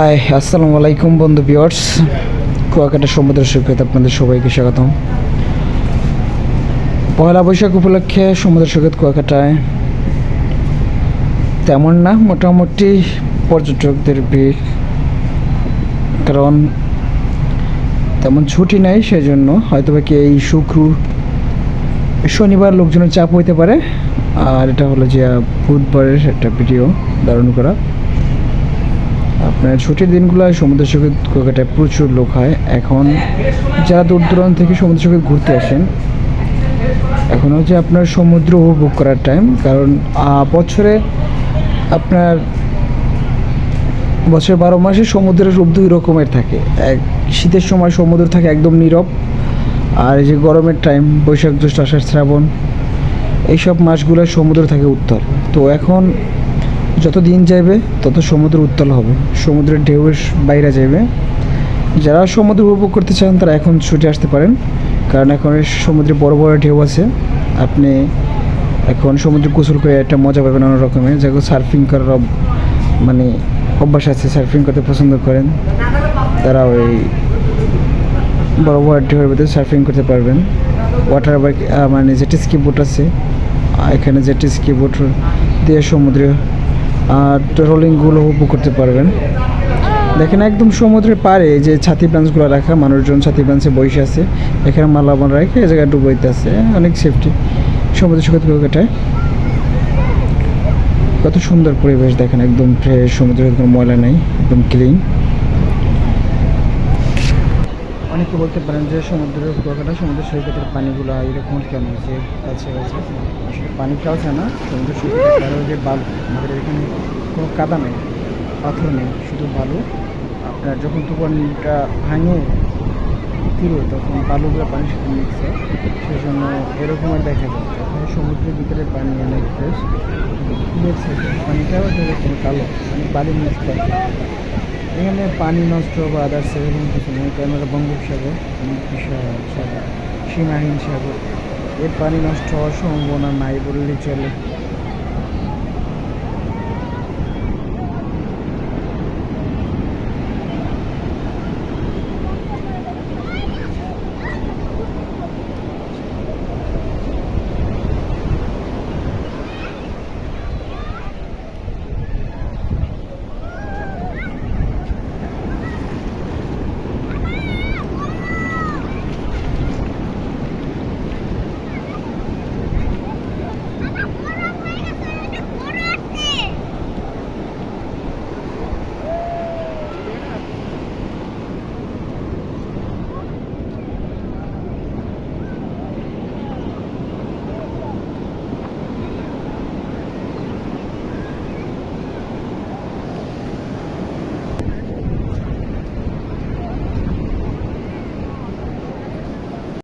High আসসালামু আলাইকুম বন্ধু বিয়ার্স কুয়াকাটা সমুদ্র সৈকত আপনাদের সবাইকে স্বাগতম। পয়লা বৈশাখ উপলক্ষে সমুদ্র সৈকত কুয়াকাটায় তেমন না, মোটামুটি পর্যটকদের ভিড়। কারণ তেমন ছুটি নাই সেই জন্য হয়তো কি এই শুক্র, শনিবার লোকজনের চাপ হইতে পারে। আর এটা হলো যে বুধবারের একটা ভিডিও ধারণ করা। আপনার ছুটির দিনগুলো সমুদ্র সৈকত কুয়াকাটায় প্রচুর লোক হয়। এখন যারা দূর দূরান্ত থেকে সমুদ্র সৈকত ঘুরতে আসেন, এখন হচ্ছে আপনার সমুদ্র উপভোগ করার টাইম কারণ বছরে আপনার বছর বারো মাসে সমুদ্রের রূপ দুই রকমের থাকে। এক, শীতের সময় সমুদ্র থাকে একদম নীরব, আর এই যে গরমের টাইম বৈশাখ, জ্যৈষ্ঠ, আষাঢ়, শ্রাবণ, এইসব মাসগুলো সমুদ্র থাকে উত্তর। তো এখন যত দিন যাবে তত সমুদ্র উত্তাল হবে। সমুদ্রের ঢেউয়ের বাইরে যাবে যারা সমুদ্র উপভোগ করতে চান, তারা এখন ছুটে আসতে পারেন। কারণ এখন সমুদ্রে বড় বড় ঢেউ আছে। আপনি এখন সমুদ্রে গোসল করে একটা মজা পাবেন অনেক রকমের যেগুলো সার্ফিং করার মানে অভ্যাস আছে, সার্ফিং করতে পছন্দ করেন। তারা ওই বড় বড় ঢেউয়ের ভিতরে সার্ফিং করতে পারবেন। ওয়াটার বাইক মানে জেটি স্কি বোট আছে। এখানে জেটি স্কি বোট দিয়ে সমুদ্রে আর ট্রলিংগুলো উপভোগ করতে পারবেন। দেখেন একদম সমুদ্রের পারে যে ছাতি ব্রাঞ্চগুলো রাখা, মানুষজন ছাতি ব্রাঞ্চে বসে আছে। এখানে মালাবান রাখে এ জায়গায় ডুবাইতে আছে অনেক সেফটি সমুদ্র সৈকত কাটায় কত সুন্দর পরিবেশ দেখেন, একদম ফ্রেশ সমুদ্রের কোনো ময়লা নেই, একদম ক্লিন অনেকে বলতে পারেন যে সমুদ্রের কুয়াকাটা সমুদ্র সৈকতের পানিগুলো এরকম কেন যে কাছে কাছে পানি কাছে না সমুদ্র সৈকতের কারও যে বালু, আমাদের এখানে কোনো কাদা নেই, পাথর নেই, শুধু বালু। আপনার যখন তুফানটা ভাঙে ফিরে তখন বালুগুলো পানির সাথে মিক্স হয় সেই জন্য এরকমের দেখা যায় তখন সমুদ্রের ভিতরে পানি অনেক ফ্রেশ পানিটাও এরকম কালো মানে বালি মিক্স থাকে। এখানে পানি নষ্ট বা আদার্স এরকম কিছু নেই, কারণ এটা বঙ্গোপসাগর সীমাহীন সাগর। এর পানি নষ্ট হওয়ার সম্ভাবনা নাই বললেই চলে।